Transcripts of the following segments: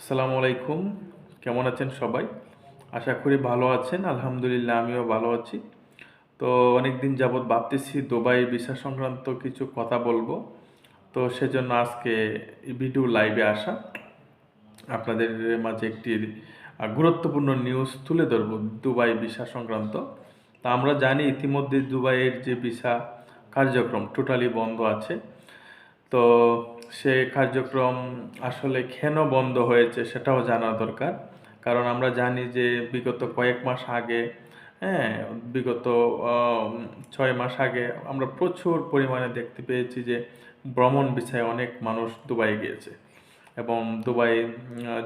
আসসালামু আলাইকুম। কেমন আছেন সবাই? আশা করি ভালো আছেন। আলহামদুলিল্লাহ, আমিও ভালো আছি। তো অনেক দিন যাবৎ ভাবতেছি দুবাই ভিসা সংক্রান্ত কিছু কথা বলব। তো সেজন্য আজকে ভিডিও লাইভে আসা। আপনাদের মাঝে একটি গুরুত্বপূর্ণ নিউজ তুলে ধরব দুবাই ভিসা সংক্রান্ত। তা আমরা জানি ইতিমধ্যে দুবাইয়ের যে ভিসা কার্যক্রম টোটালি বন্ধ আছে। তো সে কার্যক্রম আসলে কেন বন্ধ হয়েছে সেটাও জানা দরকার। কারণ আমরা জানি যে বিগত কয়েক মাস আগে হ্যাঁ বিগত ছয় মাস আগে আমরা প্রচুর পরিমাণে দেখতে পেয়েছি যে ভ্রমণ বিষয়ে অনেক মানুষ দুবাই গিয়েছে। এবং দুবাই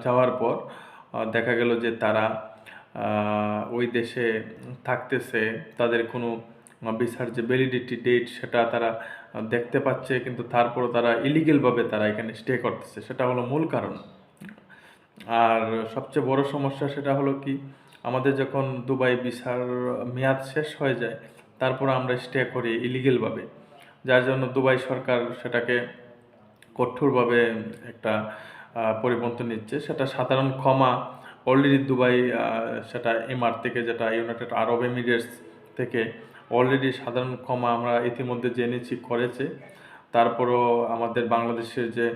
যাওয়ার পর দেখা গেল যে তারা ওই দেশে থাকতেছে, তাদের কোনো ভিসার যে ভ্যালিডিটি ডেট সেটা তারা দেখতে পাচ্ছে, কিন্তু তারপরও তারা ইলিগেলভাবে তারা এখানে স্টে করতেছে, সেটা হলো মূল কারণ। আর সবচেয়ে বড় সমস্যা সেটা হলো কি, আমাদের যখন দুবাই ভিসার মেয়াদ শেষ হয়ে যায়, তারপর আমরা স্টে করি ইলিগেলভাবে যার জন্য দুবাই সরকার সেটাকে কঠোরভাবে একটা পরিবর্তন নিচ্ছে। সেটা সাধারণ ক্ষমা অলরেডি দুবাই সেটা এমআর থেকে, যেটা ইউনাইটেড আরব এমিরেটস থেকে অলরেডি সাধারণ ক্ষমা আমরা ইতিমধ্যে জেনেছি, করেছে। তারপরও আমাদের বাংলাদেশের যে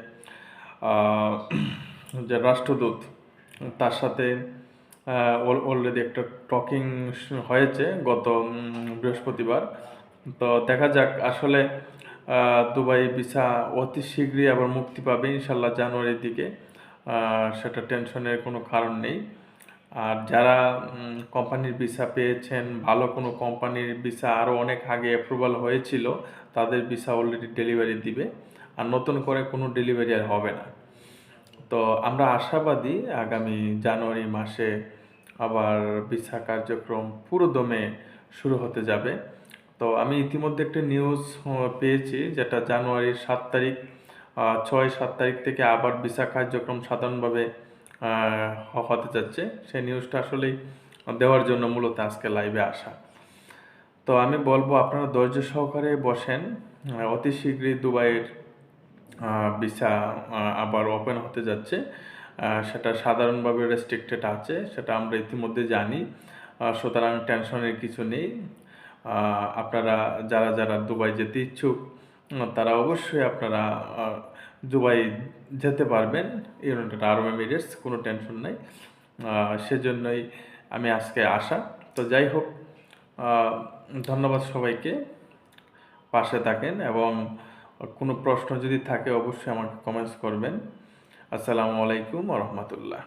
যে রাষ্ট্রদূত, তার সাথে অলরেডি একটা টকিং হয়েছে গত বৃহস্পতিবার। তো দেখা যাক, আসলে দুবাই ভিসা অতি শীঘ্রই আবার মুক্তি পাবে ইনশাল্লাহ জানুয়ারির দিকে। সেটা টেনশনের কোনো কারণ নেই। আর যারা কোম্পানির ভিসা পেয়েছেন, ভালো কোনো কোম্পানির ভিসা আরও অনেক আগে অ্যাপ্রুভাল হয়েছিল, তাদের ভিসা অলরেডি ডেলিভারি দিবে, আর নতুন করে কোনো ডেলিভারি আর হবে না। তো আমরা আশাবাদী আগামী জানুয়ারি মাসে আবার ভিসা কার্যক্রম পুরো দমে শুরু হতে যাবে। তো আমি ইতিমধ্যে একটা নিউজ পেয়েছি, যেটা জানুয়ারির সাত তারিখ ছয় সাত তারিখ থেকে আবার ভিসা কার্যক্রম সাধারণভাবে হতে যাচ্ছে। সেই নিউজটা আসলেই দেওয়ার জন্য মূলত আজকে লাইভে আসা। তো আমি বলব, আপনারা ধৈর্য সহকারে বসেন। অতি শীঘ্রই দুবাইয়ের ভিসা আবার ওপেন হতে যাচ্ছে। সেটা সাধারণভাবে রেস্ট্রিক্টেড আছে, সেটা আমরা ইতিমধ্যে জানি। সুতরাং টেনশনের কিছু নেই। আপনারা, যারা যারা দুবাই যেতে ইচ্ছুক, তারা অবশ্যই আপনারা দুবাই যেতে পারবেন। ইউনাইটেড আরব এমিরেটস, কোনো টেনশন নাই। সেজন্যই আমি আজকে আসা। তো যাই হোক ধন্যবাদ সবাইকে। পাশে থাকেন এবং কোনো প্রশ্ন যদি থাকে অবশ্যই আমাকে কমেন্টস করবেন। আসসালামু আলাইকুম রহমতুল্লাহ।